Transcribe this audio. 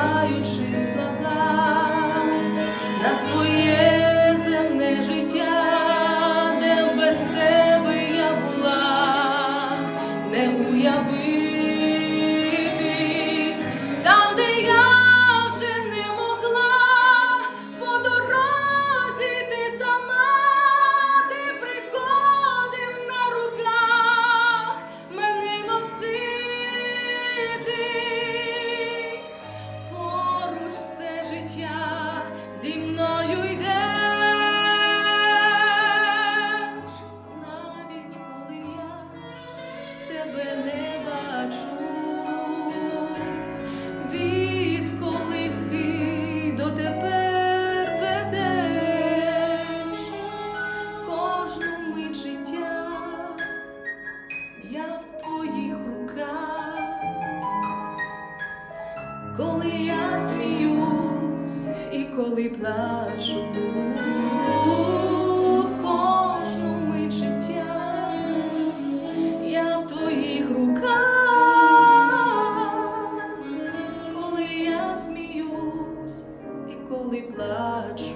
озираючись назад на своє земне життя, де без тебе я була, не уявити, не бачу, від колиски до тепер ведеш кожну мить життя, я в твоїх руках, коли я сміюсь і коли плачу. Коли я сміюсь і коли плачу.